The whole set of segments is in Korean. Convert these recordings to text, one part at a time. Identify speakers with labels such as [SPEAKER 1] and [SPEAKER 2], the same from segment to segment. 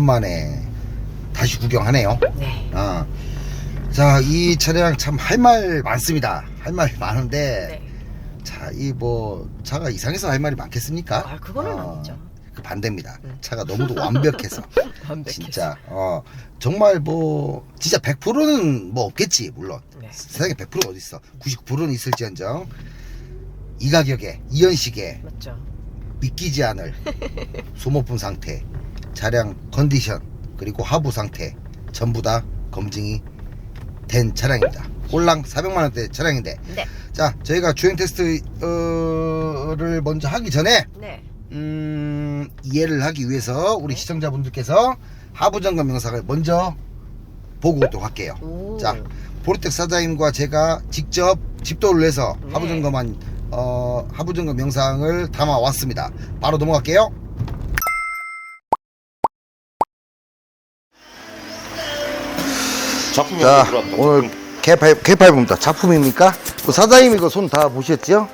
[SPEAKER 1] 2년 만에 다시 구경하네요.
[SPEAKER 2] 네.
[SPEAKER 1] 어. 자, 이 차량 참 할 말 많습니다. 할 말 많은데,
[SPEAKER 2] 네.
[SPEAKER 1] 자, 이 뭐, 차가 이상해서 할 말이 많겠습니까?
[SPEAKER 2] 아, 그거는
[SPEAKER 1] 어,
[SPEAKER 2] 아니죠.
[SPEAKER 1] 그 반대입니다.
[SPEAKER 2] 음.
[SPEAKER 1] 차가 너무도 완벽해서.
[SPEAKER 2] 완벽해서.
[SPEAKER 1] 진짜, 어, 정말 뭐, 진짜 100%는 뭐 없겠지, 물론.
[SPEAKER 2] 네.
[SPEAKER 1] 세상에 100% 어딨어. 99%는 있을지언정. 이 가격에, 이 연식에
[SPEAKER 2] 맞죠.
[SPEAKER 1] 믿기지 않을 소모품 상태, 차량 컨디션, 그리고 하부 상태 전부 다 검증이 된 차량입니다. 꼴랑 400만 원대 차량인데,
[SPEAKER 2] 네.
[SPEAKER 1] 자 저희가 주행 테스트를 먼저 하기 전에
[SPEAKER 2] 네.
[SPEAKER 1] 음, 이해를 하기 위해서 우리 시청자분들께서 하부 점검 영상을 먼저 보고 오도록 할게요.
[SPEAKER 2] 오.
[SPEAKER 1] 자, 보르텍 사장님과 제가 직접 집도를 해서
[SPEAKER 2] 네.
[SPEAKER 1] 하부 점검한 어, 하부 점검 영상을 담아 왔습니다. 바로 넘어갈게요.
[SPEAKER 3] 작품이
[SPEAKER 1] 자,
[SPEAKER 3] 들어왔다.
[SPEAKER 1] 오늘 개파이 개파이브입니다. 작품입니까? 그 사장님 이거 손 다 보셨죠?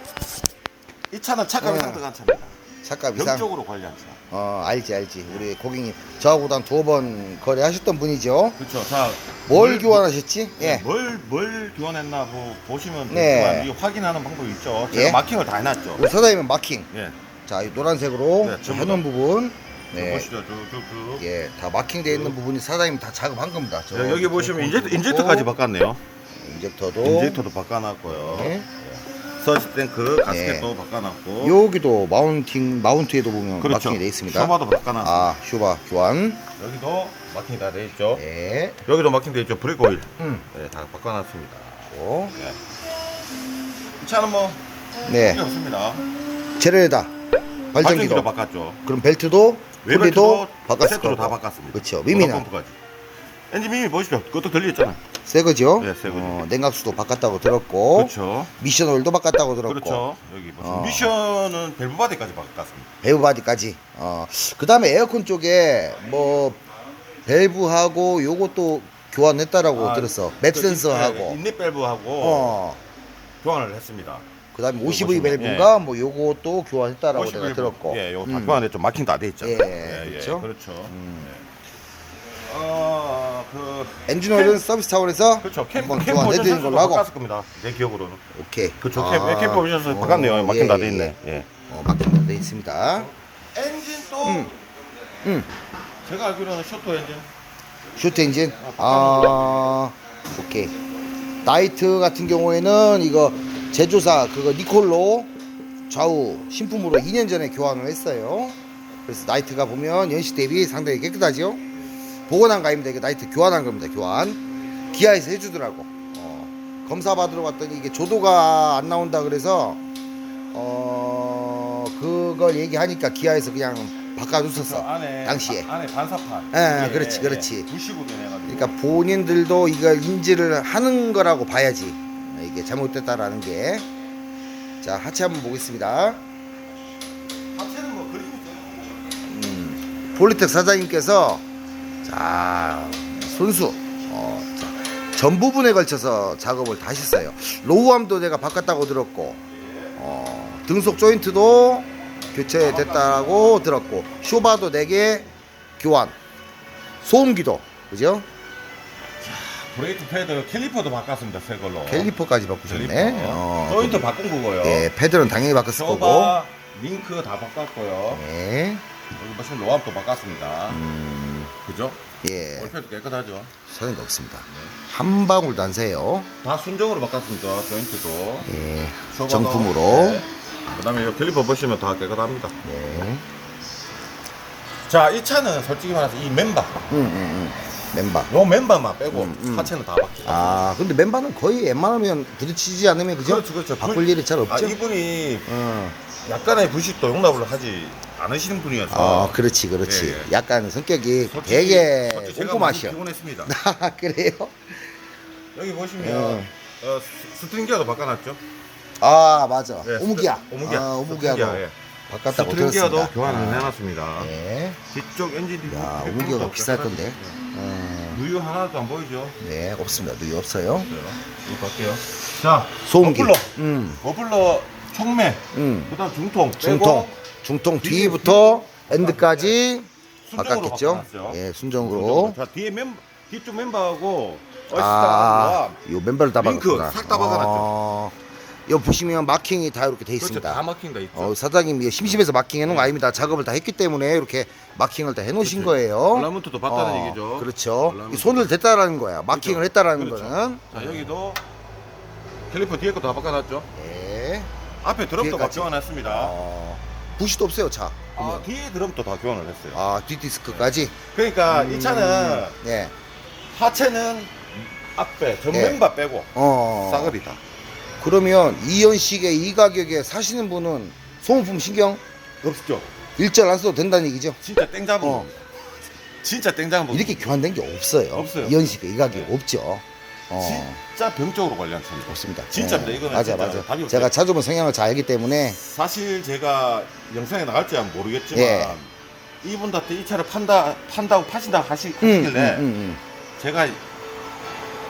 [SPEAKER 3] 이 차는 차값이
[SPEAKER 1] 어.
[SPEAKER 3] 상당한 차입니다.
[SPEAKER 1] 잠깐 이상.
[SPEAKER 3] 병적으로 관리한 차.
[SPEAKER 1] 어, 알지 알지. 우리 고객님 저하고도 한 두어 번 거래하셨던 분이죠.
[SPEAKER 3] 그렇죠. 자,
[SPEAKER 1] 뭘
[SPEAKER 3] 뭘-
[SPEAKER 1] 교환하셨지? 예.
[SPEAKER 3] 뭘, 뭘 교환했나 뭐 보시면
[SPEAKER 1] 네.
[SPEAKER 3] 이 확인하는 방법이 있죠. 제가
[SPEAKER 1] 예.
[SPEAKER 3] 마킹을 다 해놨죠.
[SPEAKER 1] 우리 사장님은 마킹.
[SPEAKER 3] 예.
[SPEAKER 1] 자, 이 노란색으로
[SPEAKER 3] 네,
[SPEAKER 1] 저
[SPEAKER 3] 전부
[SPEAKER 1] 해놓은 부분.
[SPEAKER 3] 네.
[SPEAKER 1] 네.
[SPEAKER 3] 보시죠. 쭉쭉쭉.
[SPEAKER 1] 예, 다 마킹되어 있는 부분이 사장님 다 작업한 겁니다. 저
[SPEAKER 3] 네, 여기 보시면
[SPEAKER 1] 저
[SPEAKER 3] 인젝터, 인젝터까지 바꿨네요.
[SPEAKER 1] 인젝터도.
[SPEAKER 3] 인젝터도 바꿔놨고요.
[SPEAKER 1] 네.
[SPEAKER 3] 서치 탱크 가스켓도 바꿔놨고.
[SPEAKER 1] 여기도 마운팅 마운트에도 보면
[SPEAKER 3] 그렇죠.
[SPEAKER 1] 마킹이 되어 있습니다.
[SPEAKER 3] 쇼바도 바꿔놨고.
[SPEAKER 1] 아, 쇼바 교환.
[SPEAKER 3] 여기도 마킹이 다 돼 있죠.
[SPEAKER 1] 네.
[SPEAKER 3] 여기도 마킹 돼 있죠. 브레이크 오일.
[SPEAKER 1] 음.
[SPEAKER 3] 네, 다 바꿔놨습니다.
[SPEAKER 1] 오.
[SPEAKER 3] 이 차는 뭐
[SPEAKER 1] 네.
[SPEAKER 3] 필요 없습니다.
[SPEAKER 1] 제레다.
[SPEAKER 3] 발전기도
[SPEAKER 1] 발전기도.
[SPEAKER 3] 바꿨죠.
[SPEAKER 1] 그럼 벨트도
[SPEAKER 3] 외벨트도
[SPEAKER 1] 소리도 바꿨을
[SPEAKER 3] 세트로
[SPEAKER 1] 거고.
[SPEAKER 3] 다 바꿨습니다.
[SPEAKER 1] 그렇죠.
[SPEAKER 3] 펌프까지. 엔진 미미 보십시오. 그것도 들리잖아요.
[SPEAKER 1] 새 거죠?
[SPEAKER 3] 네, 새 거죠.
[SPEAKER 1] 어, 냉각수도 바꿨다고 들었고.
[SPEAKER 3] 그렇죠.
[SPEAKER 1] 미션 오일도 바꿨다고 들었고.
[SPEAKER 3] 그렇죠. 여기 보시면
[SPEAKER 1] 어.
[SPEAKER 3] 미션은 밸브 바디까지 바꿨습니다.
[SPEAKER 1] 밸브 바디까지. 어. 그다음에 에어컨 쪽에 뭐 밸브하고 요것도 교환했다라고
[SPEAKER 3] 아,
[SPEAKER 1] 들었어. 맵
[SPEAKER 3] 그
[SPEAKER 1] 센서하고.
[SPEAKER 3] 인- 인립 밸브하고
[SPEAKER 1] 어.
[SPEAKER 3] 교환을 했습니다.
[SPEAKER 1] 그다음에
[SPEAKER 3] 이거
[SPEAKER 1] 50V
[SPEAKER 3] 보시면,
[SPEAKER 1] 밸브가 뭐 요것도 교환했다라고
[SPEAKER 3] 50
[SPEAKER 1] 내가. 들었고.
[SPEAKER 3] 예, 요거 다
[SPEAKER 1] 음.
[SPEAKER 3] 교환했죠. 마킹 다 돼 있죠.
[SPEAKER 1] 예, 그렇죠.
[SPEAKER 3] 그렇죠.
[SPEAKER 1] 음.
[SPEAKER 3] 어, 그
[SPEAKER 1] 엔진 오일은 서비스 타운에서
[SPEAKER 3] 그렇죠. 캠
[SPEAKER 1] 한번
[SPEAKER 3] 캠
[SPEAKER 1] 교환해드리는 걸로 하고.
[SPEAKER 3] 바꿨을 겁니다. 내 기억으로는.
[SPEAKER 1] 오케이.
[SPEAKER 3] 그렇죠.
[SPEAKER 1] 아,
[SPEAKER 3] 캠, 캠 버전
[SPEAKER 1] 어,
[SPEAKER 3] 바꿨네요. 마킹
[SPEAKER 1] 예,
[SPEAKER 3] 다돼
[SPEAKER 1] 예.
[SPEAKER 3] 있네. 예.
[SPEAKER 1] 어, 마킹 돼 있습니다.
[SPEAKER 3] 엔진 또
[SPEAKER 1] 음. 음.
[SPEAKER 3] 제가 알기로는 쇼트 엔진.
[SPEAKER 1] 슈트 엔진. 아, 오케이. 나이트 같은 경우에는 이거 제조사 그거 니콜로 좌우 신품으로 2년 전에 교환을 했어요. 그래서 나이트가 보면 연식 대비 상당히 깨끗하죠. 보관한 가입니다. 이게 나이트 교환한 겁니다. 교환. 기아에서 해주더라고. 어, 검사 받으러 갔더니 이게 조도가 안 나온다 그래서 어 그걸 얘기하니까 기아에서 그냥 바꿔줬었어.
[SPEAKER 3] 안에
[SPEAKER 1] 당시에.
[SPEAKER 3] 바- 안에 반사판.
[SPEAKER 1] 예,
[SPEAKER 3] 이게,
[SPEAKER 1] 그렇지,
[SPEAKER 3] 예,
[SPEAKER 1] 그렇지.
[SPEAKER 3] 예, 부시고 되네가지고.
[SPEAKER 1] 그러니까 본인들도 이걸 인지를 하는 거라고 봐야지 이게 잘못됐다라는 게. 자 하체 한번 보겠습니다.
[SPEAKER 3] 하체는 뭐 있어요.
[SPEAKER 1] 음, 폴리텍 사장님께서 자 손수 어, 자, 전 부분에 걸쳐서 작업을 다 하셨어요. 로우암도 내가 바꿨다고 들었고 어, 등속 조인트도 교체됐다고 들었고 쇼바도 4개 교환 소음기도 그죠?
[SPEAKER 3] 브레이크 패드 캘리퍼도 바꿨습니다. 새 걸로.
[SPEAKER 1] 캘리퍼까지 바꾸셨네.
[SPEAKER 3] 캘리퍼.
[SPEAKER 1] 어,
[SPEAKER 3] 조인트 바꾼 거고요.
[SPEAKER 1] 예, 패드는 당연히 바꿨을 거고.
[SPEAKER 3] 쇼바, 링크 다 바꿨고요.
[SPEAKER 1] 네.
[SPEAKER 3] 여기 보시면 로암도 바꿨습니다.
[SPEAKER 1] 음,
[SPEAKER 3] 그죠?
[SPEAKER 1] 예,
[SPEAKER 3] 월패도 깨끗하죠.
[SPEAKER 1] 사연이 없습니다. 한 방울도 안 새요.
[SPEAKER 3] 다 순정으로 바꿨습니다. 조인트도.
[SPEAKER 1] 예,
[SPEAKER 3] 쇼바도.
[SPEAKER 1] 정품으로.
[SPEAKER 3] 네. 그다음에 이 캘리퍼 보시면 다 깨끗합니다.
[SPEAKER 1] 네.
[SPEAKER 3] 자, 이 차는 솔직히 말해서 이 멤버,
[SPEAKER 1] 음, 음, 음. 멤버.
[SPEAKER 3] 요 멤버만 빼고
[SPEAKER 1] 음, 음.
[SPEAKER 3] 하체는 다 바뀌어.
[SPEAKER 1] 아, 근데 멤버는 거의 웬만하면 부딪히지 않으면 그죠?
[SPEAKER 3] 그렇죠, 그렇죠.
[SPEAKER 1] 바꿀
[SPEAKER 3] 불-
[SPEAKER 1] 일이 잘
[SPEAKER 3] 아,
[SPEAKER 1] 없죠.
[SPEAKER 3] 이분이
[SPEAKER 1] 어.
[SPEAKER 3] 약간의 부식도 용납을 하지 않으시는 분이어서.
[SPEAKER 1] 아, 그렇지, 그렇지.
[SPEAKER 3] 예, 예.
[SPEAKER 1] 약간 성격이
[SPEAKER 3] 솔직히-
[SPEAKER 1] 되게
[SPEAKER 3] 솔직히 제가
[SPEAKER 1] 꼼꼼하셔.
[SPEAKER 3] 많이 피곤했습니다.
[SPEAKER 1] 아, 그래요?
[SPEAKER 3] 여기 보시면
[SPEAKER 1] 어.
[SPEAKER 3] 어, 스- 스트링 기어도 바꿔놨죠.
[SPEAKER 1] 아, 맞아.
[SPEAKER 3] 네,
[SPEAKER 1] 오무기야.
[SPEAKER 3] 스트- 오무기야.
[SPEAKER 1] 아, 오무기야도
[SPEAKER 3] 스트링 기어, 예.
[SPEAKER 1] 바꿨다고
[SPEAKER 3] 스트링기어도
[SPEAKER 1] 들었습니다.
[SPEAKER 3] 교환을
[SPEAKER 1] 아,
[SPEAKER 3] 해놨습니다.
[SPEAKER 1] 네.
[SPEAKER 3] 뒤쪽 엔진 디브.
[SPEAKER 1] 야, 오무기가 비쌀 건데. 어,
[SPEAKER 3] 누유 하나도 안 보이죠?
[SPEAKER 1] 네, 없습니다. 누이 없어요.
[SPEAKER 3] 네. 이거 갈게요. 자,
[SPEAKER 1] 소음기.
[SPEAKER 3] 버블러.
[SPEAKER 1] 음,
[SPEAKER 3] 버블러 총매.
[SPEAKER 1] 음.
[SPEAKER 3] 그 다음 중통. 빼고
[SPEAKER 1] 중통. 중통 뒤부터 엔드까지
[SPEAKER 3] 순정으로
[SPEAKER 1] 바꿨겠죠?
[SPEAKER 3] 바꿔놨어요.
[SPEAKER 1] 예, 순정으로.
[SPEAKER 3] 자 뒤에 멤버 뒤쪽 멤버하고
[SPEAKER 1] 아,
[SPEAKER 3] 어시스타가
[SPEAKER 1] 요 맨발을 다
[SPEAKER 3] 링크
[SPEAKER 1] 박았구나.
[SPEAKER 3] 싹다 박아놨죠.
[SPEAKER 1] 어, 여기 보시면 마킹이 다 이렇게 돼
[SPEAKER 3] 그렇죠.
[SPEAKER 1] 있습니다.
[SPEAKER 3] 다 막힌다 있죠.
[SPEAKER 1] 어, 사장님이 이거 심심해서 마킹 해 놓은 거 아닙니다. 작업을 다 했기 때문에 이렇게 마킹을 다 해놓으신 거예요.
[SPEAKER 3] 얼라문트도 봤다는
[SPEAKER 1] 어,
[SPEAKER 3] 얘기죠.
[SPEAKER 1] 그렇죠.
[SPEAKER 3] 얼라문트.
[SPEAKER 1] 이 손을 댔다라는 거야. 마킹을
[SPEAKER 3] 그렇죠.
[SPEAKER 1] 했다라는
[SPEAKER 3] 그렇죠.
[SPEAKER 1] 거는.
[SPEAKER 3] 자 여기도 캘리퍼 뒤에 것도 다 바꿔놨죠.
[SPEAKER 1] 네.
[SPEAKER 3] 앞에 드럼도 다
[SPEAKER 1] 뒤에까지.
[SPEAKER 3] 교환했습니다.
[SPEAKER 1] 어, 부시도 없어요, 차.
[SPEAKER 3] 아, 뒤에 드럼도 다 교환을 했어요.
[SPEAKER 1] 아, 뒷디스크까지.
[SPEAKER 3] 그러니까
[SPEAKER 1] 음,
[SPEAKER 3] 이 차는
[SPEAKER 1] 네.
[SPEAKER 3] 하체는 앞에 전
[SPEAKER 1] 네.
[SPEAKER 3] 멤버 빼고
[SPEAKER 1] 어.
[SPEAKER 3] 싸그리다.
[SPEAKER 1] 그러면 이연식의 이 가격에 사시는 분은 소모품 신경
[SPEAKER 3] 없죠.
[SPEAKER 1] 일절 안 써도 된다는 얘기죠.
[SPEAKER 3] 진짜 땡 잡은
[SPEAKER 1] 어.
[SPEAKER 3] 겁니다. 진짜 땡 잡은 겁니다.
[SPEAKER 1] 이렇게 교환된 게 없어요.
[SPEAKER 3] 없어요.
[SPEAKER 1] 이연식의 이 가격이
[SPEAKER 3] 네.
[SPEAKER 1] 없죠. 어.
[SPEAKER 3] 진짜 병적으로 관리한 차입니다.
[SPEAKER 1] 없습니다.
[SPEAKER 3] 진짜입니다.
[SPEAKER 1] 예.
[SPEAKER 3] 이거는
[SPEAKER 1] 맞아
[SPEAKER 3] 진짜
[SPEAKER 1] 맞아.
[SPEAKER 3] 답이 없어요.
[SPEAKER 1] 제가 차주분 성향을 잘 알기 때문에
[SPEAKER 3] 사실 제가 영상에 나갈지 모르겠지만
[SPEAKER 1] 예.
[SPEAKER 3] 이분한테 이 차를 판다 판다고 파신다 하시,
[SPEAKER 1] 음,
[SPEAKER 3] 하시길래
[SPEAKER 1] 음, 음,
[SPEAKER 3] 제가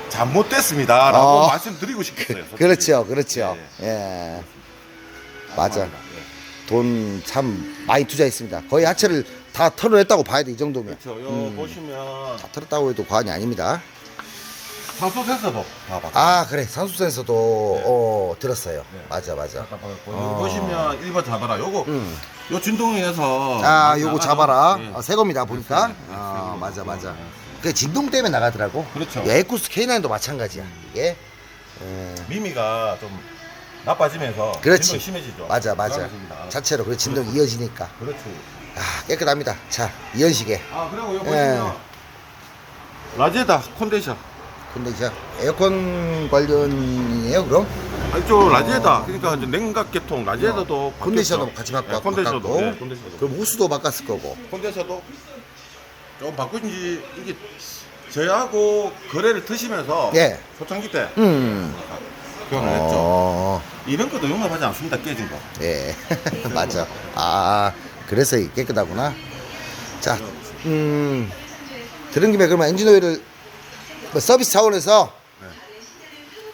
[SPEAKER 3] 잘못됐습니다라고
[SPEAKER 1] 아.
[SPEAKER 3] 말씀드리고.
[SPEAKER 1] 음.
[SPEAKER 3] 솔직히.
[SPEAKER 1] 그렇죠, 그렇죠.
[SPEAKER 3] 예,
[SPEAKER 1] 예. 맞아.
[SPEAKER 3] 예.
[SPEAKER 1] 돈 참 많이 투자했습니다. 거의 하체를 다 털어냈다고 봐야 돼 이 정도면.
[SPEAKER 3] 그렇죠. 요
[SPEAKER 1] 음.
[SPEAKER 3] 보시면
[SPEAKER 1] 다 털었다고 해도 과언이 아닙니다.
[SPEAKER 3] 산소 센서도 다.
[SPEAKER 1] 아 그래 산수 센서도 어 들었어요.
[SPEAKER 3] 네.
[SPEAKER 1] 맞아 맞아. 어.
[SPEAKER 3] 보시면 1번 잡아라. 요거
[SPEAKER 1] 음.
[SPEAKER 3] 요 진동에서
[SPEAKER 1] 아 요거? 잡아라.
[SPEAKER 3] 예.
[SPEAKER 1] 아, 새 겁니다 보니까.
[SPEAKER 3] 네, 새
[SPEAKER 1] 아. 맞아 맞아.
[SPEAKER 3] 네.
[SPEAKER 1] 그 진동 때문에 나가더라고.
[SPEAKER 3] 그렇죠.
[SPEAKER 1] 이 에쿠스 K9도 마찬가지야. 이게. 예.
[SPEAKER 3] 미미가 좀 나빠지면서
[SPEAKER 1] 그렇지.
[SPEAKER 3] 진동이 심해지죠.
[SPEAKER 1] 맞아 맞아.
[SPEAKER 3] 그렇습니다.
[SPEAKER 1] 자체로 그 진동 이 이어지니까.
[SPEAKER 3] 그렇죠.
[SPEAKER 1] 아 깨끗합니다. 자 이연식에.
[SPEAKER 3] 아 그리고 요
[SPEAKER 1] 예.
[SPEAKER 3] 보시면 라제다 컨덴셔.
[SPEAKER 1] 근데 이제 에어컨 관련이에요 그럼?
[SPEAKER 3] 아니죠 라제다. 그러니까 이제 냉각 계통 라제다도
[SPEAKER 1] 어. 컨디셔도 같이 바꿔
[SPEAKER 3] 네, 컨덴셔도
[SPEAKER 1] 바꿨고.
[SPEAKER 3] 네, 컨덴셔도.
[SPEAKER 1] 그럼 호수도 바꿨을 거고.
[SPEAKER 3] 컨덴셔도 좀 바꾼지 이게 저하고 거래를 드시면서
[SPEAKER 1] 예.
[SPEAKER 3] 초창기 때
[SPEAKER 1] 음.
[SPEAKER 3] 교환을 했죠.
[SPEAKER 1] 어.
[SPEAKER 3] 이런 것도 용납하지 않습니다. 깨진 거.
[SPEAKER 1] 예. 맞아. 아 그래서 깨끗하구나. 자, 음. 들은 김에 그러면 엔진 오일을 뭐 서비스 차원에서
[SPEAKER 3] 네.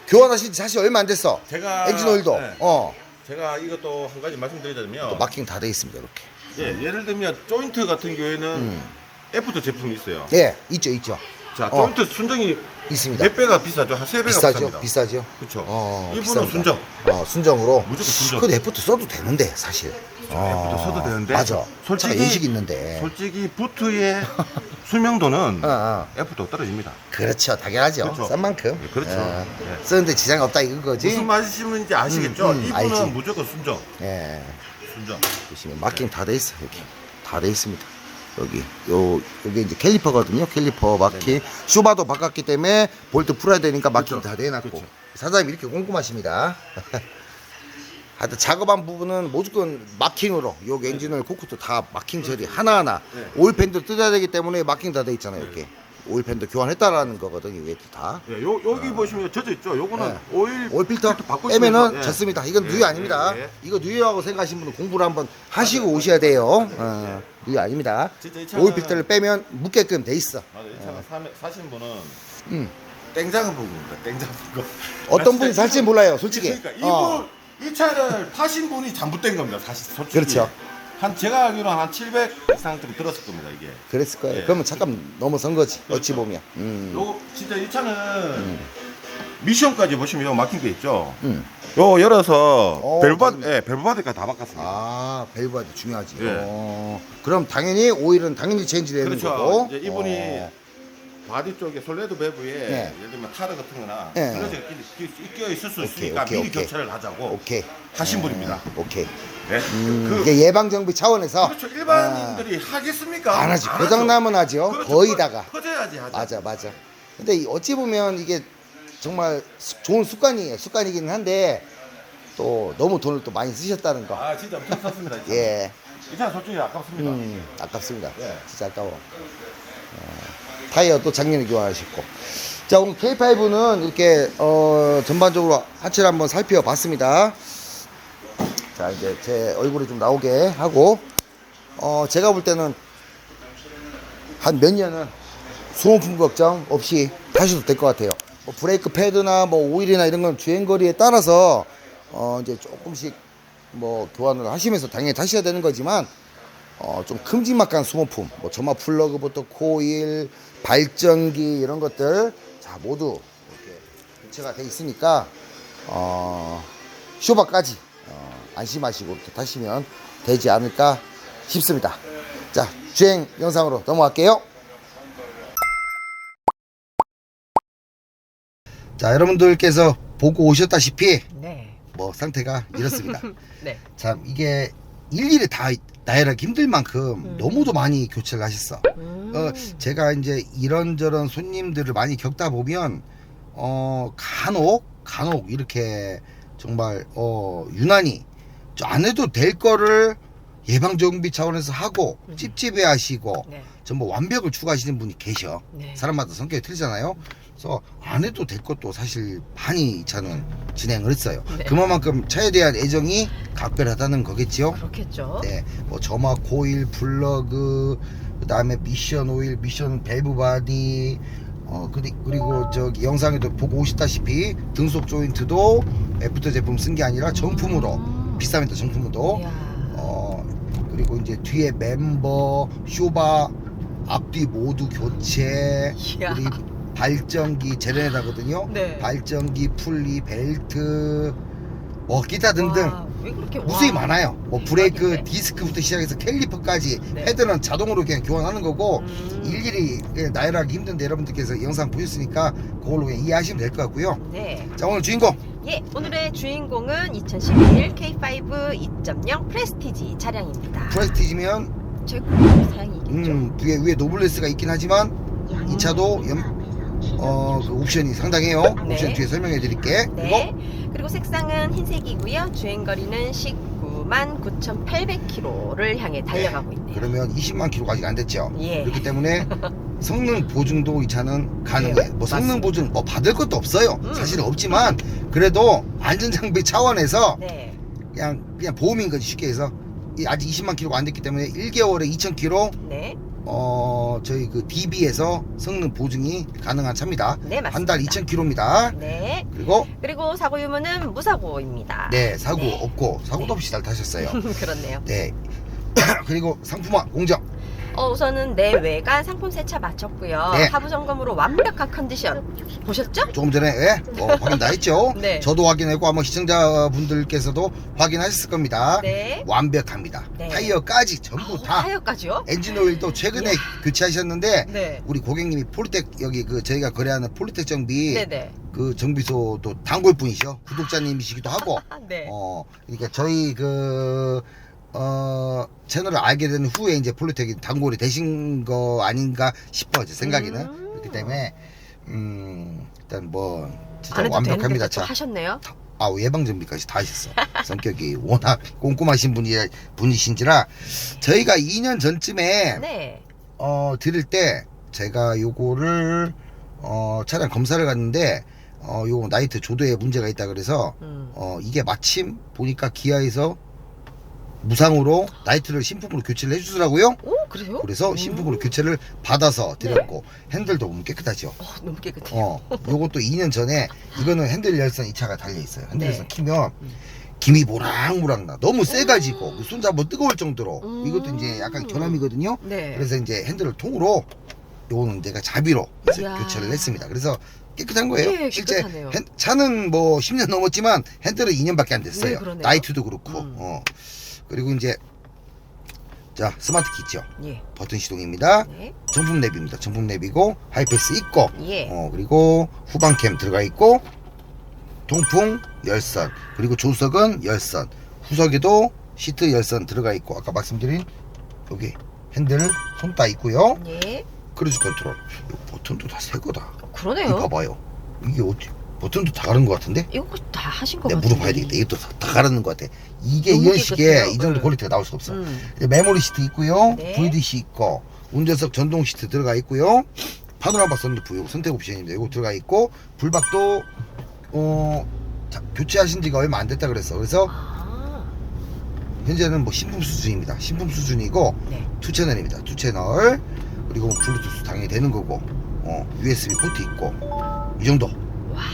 [SPEAKER 1] 교환하신 지 사실 얼마 안 됐어.
[SPEAKER 3] 제가
[SPEAKER 1] 엔진 오일도.
[SPEAKER 3] 네.
[SPEAKER 1] 어.
[SPEAKER 3] 제가 이것도 한 가지 말씀드리자면
[SPEAKER 1] 또 마킹 다 돼 있습니다 이렇게.
[SPEAKER 3] 예, 예를 들면 조인트 같은 경우에는
[SPEAKER 1] 음.
[SPEAKER 3] 애프터 제품이 있어요.
[SPEAKER 1] 예, 있죠, 있죠.
[SPEAKER 3] 자,
[SPEAKER 1] 어.
[SPEAKER 3] 조인트 순정이
[SPEAKER 1] 있습니다.
[SPEAKER 3] 몇 배가 비싸죠? 한 세 배가
[SPEAKER 1] 비싸죠,
[SPEAKER 3] 비쌉니다.
[SPEAKER 1] 비싸죠.
[SPEAKER 3] 그렇죠.
[SPEAKER 1] 어,
[SPEAKER 3] 이분은
[SPEAKER 1] 비쌉니다.
[SPEAKER 3] 순정.
[SPEAKER 1] 어, 순정으로.
[SPEAKER 3] 무조건 순정.
[SPEAKER 1] 그 애프터 써도 되는데 사실.
[SPEAKER 3] 애프터 써도 되는데
[SPEAKER 1] 맞아.
[SPEAKER 3] 솔직히-
[SPEAKER 1] 연식 있는데.
[SPEAKER 3] 솔직히 부트의 수명도는
[SPEAKER 1] 어, 어.
[SPEAKER 3] 애프터 떨어집니다.
[SPEAKER 1] 그렇죠, 당연하죠.
[SPEAKER 3] 그렇죠.
[SPEAKER 1] 싼 만큼.
[SPEAKER 3] 예, 그렇죠.
[SPEAKER 1] 어,
[SPEAKER 3] 예.
[SPEAKER 1] 쓰는데 지장이 없다 이건 거지.
[SPEAKER 3] 무슨 말씀인지 아시겠죠?
[SPEAKER 1] 음, 음,
[SPEAKER 3] 이분은
[SPEAKER 1] 알지.
[SPEAKER 3] 무조건 순정.
[SPEAKER 1] 예.
[SPEAKER 3] 순정.
[SPEAKER 1] 보시면 마킹 다 돼 있어 여기 다돼 있습니다 여기. 요 요게 이제 캘리퍼거든요. 캘리퍼 마킹 슈바도 바꿨기 때문에 볼트 풀어야 되니까 마킹
[SPEAKER 3] 그렇죠.
[SPEAKER 1] 다 돼놨고.
[SPEAKER 3] 그렇죠.
[SPEAKER 1] 사장님 이렇게 꼼꼼하십니다. 하여튼 작업한 부분은 무조건 마킹으로 요 엔진오일 코크도 다 마킹 처리 하나하나
[SPEAKER 3] 네.
[SPEAKER 1] 오일팬도 뜯어야 되기 때문에 마킹 다 돼 있잖아요 이렇게 오일팬도 교환했다라는 거거든요 위에 다
[SPEAKER 3] 예, 요, 여기 보시면 젖어 있죠? 요거는
[SPEAKER 1] 네.
[SPEAKER 3] 오일,
[SPEAKER 1] 오일 필터 빼면은
[SPEAKER 3] 예.
[SPEAKER 1] 졌습니다. 이건
[SPEAKER 3] 예,
[SPEAKER 1] 누유 아닙니다.
[SPEAKER 3] 예, 예.
[SPEAKER 1] 이거 누유라고 생각하시는 분은 공부를 한번 하시고 오셔야 돼요. 어, 누유 아닙니다.
[SPEAKER 3] 진짜 이 차는-
[SPEAKER 1] 오일 필터를 빼면 묻게끔 돼 있어.
[SPEAKER 3] 맞아, 이 차가 사, 사신 분은
[SPEAKER 1] 음.
[SPEAKER 3] 땡장은 부분입니다. 땡장 부분.
[SPEAKER 1] 어떤 분이 살지 몰라요, 솔직히.
[SPEAKER 3] 그러니까 이분
[SPEAKER 1] 어.
[SPEAKER 3] 이 차를 파신 분이 잘못된 겁니다. 사실 솔직히.
[SPEAKER 1] 그렇죠.
[SPEAKER 3] 한 제가 알기로는 한 700 이상 좀 들었을 겁니다. 이게.
[SPEAKER 1] 그랬을 거예요.
[SPEAKER 3] 예.
[SPEAKER 1] 그러면 잠깐 넘어선 거지. 어찌
[SPEAKER 3] 그렇죠.
[SPEAKER 1] 보면. 음.
[SPEAKER 3] 요 진짜 이 차는 미션까지 보시면 요 막힌 게 있죠.
[SPEAKER 1] 음.
[SPEAKER 3] 요 열어서
[SPEAKER 1] 어,
[SPEAKER 3] 벨바드,
[SPEAKER 1] 맞습니다.
[SPEAKER 3] 예, 벨바드까지 다 바꿨습니다.
[SPEAKER 1] 아, 밸브가 중요하지.
[SPEAKER 3] 예.
[SPEAKER 1] 어. 그럼 당연히 오일은 당연히 체인지 되는
[SPEAKER 3] 그렇죠.
[SPEAKER 1] 거고.
[SPEAKER 3] 이제 이분이
[SPEAKER 1] 어.
[SPEAKER 3] 바디 쪽에 솔레드 밸브에
[SPEAKER 1] 네.
[SPEAKER 3] 예를 들면 타르 같은 거나
[SPEAKER 1] 네.
[SPEAKER 3] 슬러지가 끼- 끼- 끼어 있을 수
[SPEAKER 1] 오케이,
[SPEAKER 3] 있으니까
[SPEAKER 1] 오케이,
[SPEAKER 3] 미리
[SPEAKER 1] 오케이.
[SPEAKER 3] 교체를 하자고
[SPEAKER 1] 오케이.
[SPEAKER 3] 하신 분입니다.
[SPEAKER 1] 오케이.
[SPEAKER 3] 네.
[SPEAKER 1] 음,
[SPEAKER 3] 그,
[SPEAKER 1] 이게 예방 정비 차원에서
[SPEAKER 3] 그렇죠. 일반인들이 하겠습니까?
[SPEAKER 1] 안 하지. 고장
[SPEAKER 3] 하죠.
[SPEAKER 1] 나면 하죠.
[SPEAKER 3] 그렇죠.
[SPEAKER 1] 거의 다가.
[SPEAKER 3] 퍼- 퍼져야지 하죠.
[SPEAKER 1] 맞아 맞아 근데 이 어찌 보면 이게 정말 수- 좋은 습관이에요 습관이기는 한데 또 너무 돈을 또 많이 쓰셨다는 거
[SPEAKER 3] 아 진짜 엄청 샀습니다. 이 차.
[SPEAKER 1] 예.
[SPEAKER 3] 이 차는 솔직히 아깝습니다.
[SPEAKER 1] 음, 아깝습니다
[SPEAKER 3] 예.
[SPEAKER 1] 진짜 아까워 어, 타이어도 작년에 교환하셨고 자 오늘 K5는 이렇게 어, 전반적으로 하체를 한번 살펴봤습니다 자 이제 제 얼굴이 좀 나오게 하고 어, 제가 볼 때는 한 몇 년은 소모품 걱정 없이 타셔도 될 것 같아요. 뭐 브레이크 패드나 뭐 오일이나 이런 건 주행 거리에 따라서 어 이제 조금씩 뭐 교환을 하시면서 당연히 타셔야 되는 거지만 어, 좀 큼지막한 소모품, 뭐 점화 플러그부터 코일, 발전기 이런 것들 자 모두 이렇게 교체가 돼 있으니까 어, 쇼바까지 어, 안심하시고 이렇게 타시면 되지 않을까 싶습니다. 자 주행 영상으로 넘어갈게요. 자 여러분들께서 보고 오셨다시피
[SPEAKER 2] 네.
[SPEAKER 1] 뭐 상태가 이렇습니다.
[SPEAKER 2] 네.
[SPEAKER 1] 참 이게 일일이 다 나열하기 힘들 만큼
[SPEAKER 2] 음.
[SPEAKER 1] 너무도 많이 교체를 하셨어.
[SPEAKER 2] 음.
[SPEAKER 1] 어, 제가 이제 이런저런 손님들을 많이 겪다 보면 어 간혹 간혹 이렇게 정말 어 유난히 저안 해도 될 거를 예방 정비 차원에서 하고
[SPEAKER 2] 음.
[SPEAKER 1] 찝찝해 하시고
[SPEAKER 2] 네.
[SPEAKER 1] 전부 완벽을 추구하시는 분이 계셔.
[SPEAKER 2] 네.
[SPEAKER 1] 사람마다 성격이 틀리잖아요. 그래서 안 해도 될 것도 사실 많이 이 차는 진행을 했어요.
[SPEAKER 2] 네.
[SPEAKER 1] 그만큼 차에 대한 애정이 각별하다는 거겠지요.
[SPEAKER 2] 그렇겠죠.
[SPEAKER 1] 네, 뭐 점화 코일, 플러그, 그다음에 미션 오일, 미션 밸브 바디, 어 그리, 그리고 저기 영상에도 보고 오시다시피 등속 조인트도 애프터 제품 쓴 게 아니라 정품으로
[SPEAKER 2] 음.
[SPEAKER 1] 비쌉니다 정품으로
[SPEAKER 2] 이야.
[SPEAKER 1] 어 그리고 이제 뒤에 멤버, 쇼바, 앞뒤 모두 교체,
[SPEAKER 2] 이야.
[SPEAKER 1] 그리고 발전기 제레나거든요.
[SPEAKER 2] 네.
[SPEAKER 1] 발전기, 풀리, 벨트, 뭐 기타 등등
[SPEAKER 2] 와, 왜 그렇게
[SPEAKER 1] 무수히
[SPEAKER 2] 와.
[SPEAKER 1] 많아요. 뭐 브레이크,
[SPEAKER 2] 대박인데?
[SPEAKER 1] 디스크부터 시작해서 캘리퍼까지
[SPEAKER 2] 네.
[SPEAKER 1] 헤드는 자동으로 그냥 교환하는 거고
[SPEAKER 2] 음.
[SPEAKER 1] 일일이 그냥 나열하기 힘든데 여러분들께서 영상 보셨으니까 그걸로 그냥 이해하시면 될 것 같고요.
[SPEAKER 2] 네.
[SPEAKER 1] 자 오늘 주인공
[SPEAKER 2] 예, 오늘의 주인공은 2011 K5 2.0 프레스티지 차량입니다.
[SPEAKER 1] 프레스티지면
[SPEAKER 2] 최고 사양이겠죠.
[SPEAKER 1] 음 위에 위에 노블레스가 있긴 하지만 이 차도 염, 어, 그 옵션이 상당해요.
[SPEAKER 2] 네.
[SPEAKER 1] 옵션 뒤에 설명해 드릴게.
[SPEAKER 2] 네. 그리고 색상은 흰색이고요. 주행 거리는 19만 9,800km를 향해 달려가고
[SPEAKER 1] 그리고
[SPEAKER 2] 있네요.
[SPEAKER 1] 그러면 20만 킬로가 아직 안 됐죠.
[SPEAKER 2] 예.
[SPEAKER 1] 그렇기 때문에 성능 보증도 이 차는 가능해.
[SPEAKER 2] 네,
[SPEAKER 1] 뭐 성능
[SPEAKER 2] 맞습니다.
[SPEAKER 1] 보증 뭐 받을 것도 없어요.
[SPEAKER 2] 음.
[SPEAKER 1] 사실은 없지만 그래도 안전 장비 차원에서
[SPEAKER 2] 네.
[SPEAKER 1] 그냥 그냥 보험인 거지 쉽게 해서 이 아직 20만 킬로가 안 됐기 때문에 1개월에 2천 킬로
[SPEAKER 2] 네.
[SPEAKER 1] 어 저희 그 DB에서 성능 보증이 가능한 차입니다.
[SPEAKER 2] 네, 맞습니다.
[SPEAKER 1] 한 달 2천 킬로입니다.
[SPEAKER 2] 네.
[SPEAKER 1] 그리고
[SPEAKER 2] 그리고 사고 유무는 무사고입니다.
[SPEAKER 1] 네 사고
[SPEAKER 2] 네.
[SPEAKER 1] 없고 사고도
[SPEAKER 2] 네.
[SPEAKER 1] 없이 잘 타셨어요.
[SPEAKER 2] 그렇네요.
[SPEAKER 1] 네. 그리고 상품화 공정
[SPEAKER 2] 어, 우선은 내외관 상품 세차 마쳤고요.
[SPEAKER 1] 네.
[SPEAKER 2] 하부 점검으로 완벽한 컨디션 보셨죠?
[SPEAKER 1] 조금 전에 예, 뭐 확인 다 했죠.
[SPEAKER 2] 네.
[SPEAKER 1] 저도 확인했고 아마 시청자분들께서도 확인하셨을 겁니다.
[SPEAKER 2] 네.
[SPEAKER 1] 완벽합니다.
[SPEAKER 2] 네.
[SPEAKER 1] 타이어까지 전부
[SPEAKER 2] 어,
[SPEAKER 1] 다
[SPEAKER 2] 타이어까지요?
[SPEAKER 1] 엔진 오일도 최근에
[SPEAKER 2] 이야.
[SPEAKER 1] 교체하셨는데
[SPEAKER 2] 네.
[SPEAKER 1] 우리 고객님이 폴텍 여기 그 저희가 거래하는 폴텍 정비
[SPEAKER 2] 네네.
[SPEAKER 1] 그 정비소도 단골 분이셔 구독자님이시기도 하고
[SPEAKER 2] 아, 네.
[SPEAKER 1] 어 그러니까 저희 그 어, 채널을 알게 된 후에 이제 폴리텍이 단골이 되신 거 아닌가 싶어 제 생각에는
[SPEAKER 2] 음.
[SPEAKER 1] 그렇기 때문에 음 일단 뭐 진짜
[SPEAKER 2] 안 해도
[SPEAKER 1] 완벽합니다
[SPEAKER 2] 또
[SPEAKER 1] 차.
[SPEAKER 2] 하셨네요.
[SPEAKER 1] 아 예방 정비까지 다 하셨어. 성격이 워낙 꼼꼼하신 분이 분이신지라 저희가 2년 전쯤에
[SPEAKER 2] 네.
[SPEAKER 1] 어 드릴 때 제가 요거를 어 차량 검사를 갔는데 어 요거 나이트 조도에 문제가 있다 그래서
[SPEAKER 2] 음.
[SPEAKER 1] 어 이게 마침 보니까 기아에서 무상으로 나이트를 신품으로 교체를 해주더라고요.
[SPEAKER 2] 오 그래요?
[SPEAKER 1] 그래서
[SPEAKER 2] 음.
[SPEAKER 1] 신품으로 교체를 받아서 드렸고 핸들도 보면 깨끗하죠.
[SPEAKER 2] 어, 너무 깨끗해요.
[SPEAKER 1] 어, 요것도 2년 전에 이거는 핸들 열선 이 차가 달려 있어요. 핸들
[SPEAKER 2] 네.
[SPEAKER 1] 열선 키면
[SPEAKER 2] 음.
[SPEAKER 1] 김이 모락모락 나. 너무 세가지고 그 손잡아 뜨거울 정도로
[SPEAKER 2] 음.
[SPEAKER 1] 이것도 이제 약간 결함이거든요.
[SPEAKER 2] 네.
[SPEAKER 1] 그래서 이제 핸들을 통으로 요거는 내가 자비로 이제
[SPEAKER 2] 이야.
[SPEAKER 1] 교체를 했습니다. 그래서 깨끗한 거예요.
[SPEAKER 2] 예,
[SPEAKER 1] 실제
[SPEAKER 2] 깨끗하네요.
[SPEAKER 1] 핸- 차는 뭐 10년 넘었지만 핸들은 2년밖에 안 됐어요.
[SPEAKER 2] 네, 그러네요.
[SPEAKER 1] 나이트도 그렇고.
[SPEAKER 2] 음.
[SPEAKER 1] 어. 그리고 이제 자 스마트 키 있죠.
[SPEAKER 2] 예.
[SPEAKER 1] 버튼 시동입니다.
[SPEAKER 2] 네.
[SPEAKER 1] 정품 랩입니다. 정품 랩이고 하이패스 있고
[SPEAKER 2] 예.
[SPEAKER 1] 어, 그리고 후방캠 들어가 있고 통풍 열선 그리고 조석은 열선 후석에도 시트 열선 들어가 있고 아까 말씀드린 여기 핸들 손 따 있고요
[SPEAKER 2] 예.
[SPEAKER 1] 크루즈 컨트롤 이 버튼도 다 새 거다
[SPEAKER 2] 어,
[SPEAKER 1] 이거
[SPEAKER 2] 그러네요.
[SPEAKER 1] 봐봐요 이게 어디 버튼도 다 가른 것 같은데
[SPEAKER 2] 이거 다 하신 거
[SPEAKER 1] 내가
[SPEAKER 2] 같은데.
[SPEAKER 1] 물어봐야 되겠다 이것도 다, 다 가르는 것 같아 이게 이런 식의. 이 정도
[SPEAKER 2] 네.
[SPEAKER 1] 퀄리티가 나올 수가 없어
[SPEAKER 2] 음.
[SPEAKER 1] 이제 메모리 시트 있고요.
[SPEAKER 2] 네.
[SPEAKER 1] VDC 있고 운전석 전동 시트 들어가 있고요. 파노라마 선루프 요 선택 옵션인데 이거 들어가 있고 불박도 어 자, 교체하신 지가 얼마 안 됐다 그랬어. 그래서
[SPEAKER 2] 아.
[SPEAKER 1] 현재는 뭐 신품 수준입니다. 신품 수준이고
[SPEAKER 2] 네.
[SPEAKER 1] 투 채널입니다. 투 채널 그리고 뭐 블루투스 당연히 되는 거고 어 USB 포트 있고 이 정도
[SPEAKER 2] 와.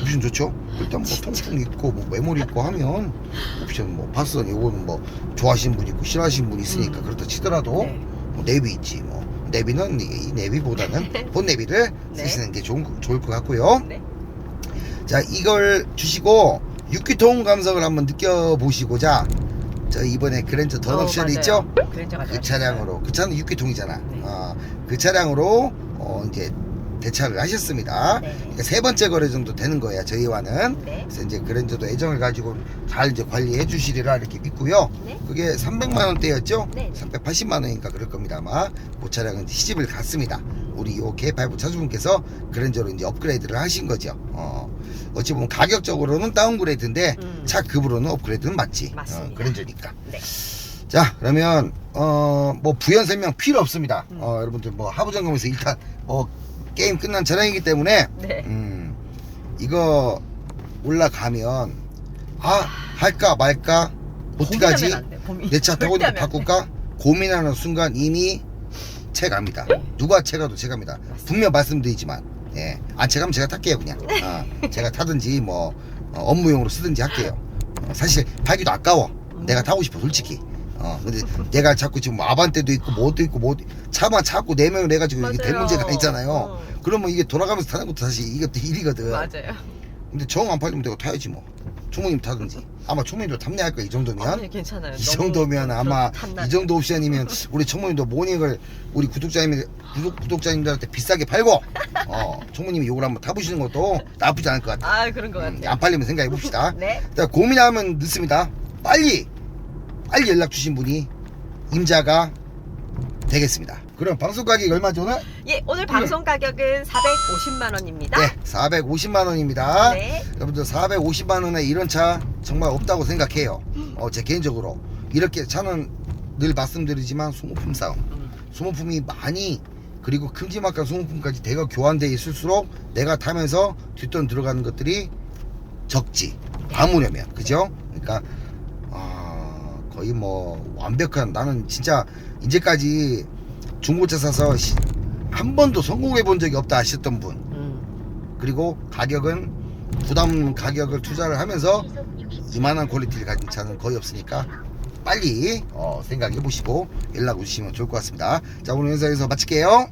[SPEAKER 1] 옵션 좋죠? 일단 뭐 통풍 있고 뭐 메모리 있고 하면 옵션 뭐 파선 이거는 뭐 좋아하시는 분 있고 싫어하시는 분 있으니까
[SPEAKER 2] 음.
[SPEAKER 1] 그렇다 치더라도
[SPEAKER 2] 네.
[SPEAKER 1] 뭐 내비 있지 뭐 내비는 이, 이 내비보다는 본 내비를
[SPEAKER 2] 네.
[SPEAKER 1] 쓰시는 게 좋은 거- 좋을 것 같고요.
[SPEAKER 2] 네.
[SPEAKER 1] 자 이걸 주시고 육기통 감성을 한번 느껴보시고자 저 이번에 그랜저 던옵션
[SPEAKER 2] 어.
[SPEAKER 1] 있죠?
[SPEAKER 2] 그
[SPEAKER 1] 차량으로 그 차는 육기통이잖아.
[SPEAKER 2] 네.
[SPEAKER 1] 어, 그 차량으로 어, 이제 대차를 하셨습니다.
[SPEAKER 2] 네.
[SPEAKER 1] 그러니까 세 번째 거래 정도 되는 거야 저희와는.
[SPEAKER 2] 네.
[SPEAKER 1] 그래서 이제 그랜저도 애정을 가지고 잘 이제 관리해 주시리라 이렇게 믿고요.
[SPEAKER 2] 네.
[SPEAKER 1] 그게 300만 원대였죠?
[SPEAKER 2] 네.
[SPEAKER 1] 380만 원인가 그럴 겁니다 아마. 그 차량은 이제 시집을 갔습니다. 우리 요 K5 차주분께서 그랜저로 이제 업그레이드를 하신 거죠. 어, 어찌 보면 가격적으로는 다운그레이드인데
[SPEAKER 2] 음.
[SPEAKER 1] 차 급으로는 업그레이드는 맞지.
[SPEAKER 2] 맞습니다.
[SPEAKER 1] 어, 그랜저니까.
[SPEAKER 2] 네.
[SPEAKER 1] 자 그러면 어 뭐 부연 설명 필요 없습니다.
[SPEAKER 2] 음.
[SPEAKER 1] 어 여러분들 뭐 하부 점검에서 일단 어 게임 끝난 차량이기 때문에
[SPEAKER 2] 네.
[SPEAKER 1] 음 이거 올라가면 아 할까 말까 어떡하지
[SPEAKER 2] 고민하면 안 돼, 고민.
[SPEAKER 1] 내 차 타고
[SPEAKER 2] 절대 하면 안.
[SPEAKER 1] 바꿀까 고민하는 순간 이미 채갑니다.
[SPEAKER 2] 네.
[SPEAKER 1] 누가 채가도 채갑니다. 분명 말씀드리지만 예. 안 채가면 제가 탈게요 그냥. 아, 제가 타든지 뭐 어, 업무용으로 쓰든지 할게요. 어, 사실 팔기도 아까워. 내가 타고 싶어 솔직히. 어 근데 내가 자꾸 지금 뭐 아반떼도 있고 뭐도 있고 뭐 차만 자꾸 네 명을 해가지고 이게 될
[SPEAKER 2] 맞아요.
[SPEAKER 1] 문제가 있잖아요.
[SPEAKER 2] 어.
[SPEAKER 1] 그러면 이게 돌아가면서 타는 것도 사실 이것도 일이거든.
[SPEAKER 2] 맞아요.
[SPEAKER 1] 근데 정 안 팔리면 내가 타야지 뭐. 총무님 타든지. 아마 총무님도 탐내할 거야 이 정도면.
[SPEAKER 2] 아니, 괜찮아요.
[SPEAKER 1] 이
[SPEAKER 2] 너무
[SPEAKER 1] 정도면 아마. 이 정도 옵션이면 우리 총무님도 모닝을 우리 구독자님 구독, 구독자님들한테 비싸게 팔고 어 총무님이 요걸 한번 타보시는 것도 나쁘지 않을 것 같아.
[SPEAKER 2] 아 그런 것
[SPEAKER 1] 음,
[SPEAKER 2] 같아요.
[SPEAKER 1] 안 팔리면 생각해 봅시다.
[SPEAKER 2] 네.
[SPEAKER 1] 자, 고민하면 늦습니다. 빨리 빨리 연락 주신 분이 임자가 되겠습니다. 그럼 방송 가격이 얼마죠 오늘?
[SPEAKER 2] 예, 오늘 방송 가격은 450만 원입니다.
[SPEAKER 1] 네, 450만 원입니다.
[SPEAKER 2] 네.
[SPEAKER 1] 여러분들 450만 원에 이런 차 정말 없다고 생각해요. 어, 제 개인적으로 이렇게 차는 늘 말씀드리지만 소모품 싸움.
[SPEAKER 2] 음.
[SPEAKER 1] 소모품이 많이 그리고 큼지막한 소모품까지 대거 교환돼 있을수록 내가 타면서 뒷돈 들어가는 것들이 적지 아무려면 그죠? 그러니까 아, 거의 뭐 완벽한 나는 진짜 이제까지 중고차 사서 시- 한 번도 성공해 본 적이 없다 하셨던 분
[SPEAKER 2] 음.
[SPEAKER 1] 그리고 가격은 부담 가격을 투자를 하면서 이만한 퀄리티를 가진 차는 거의 없으니까 빨리 어, 생각해 보시고 연락 주시면 좋을 것 같습니다. 자 오늘 영상에서 마칠게요.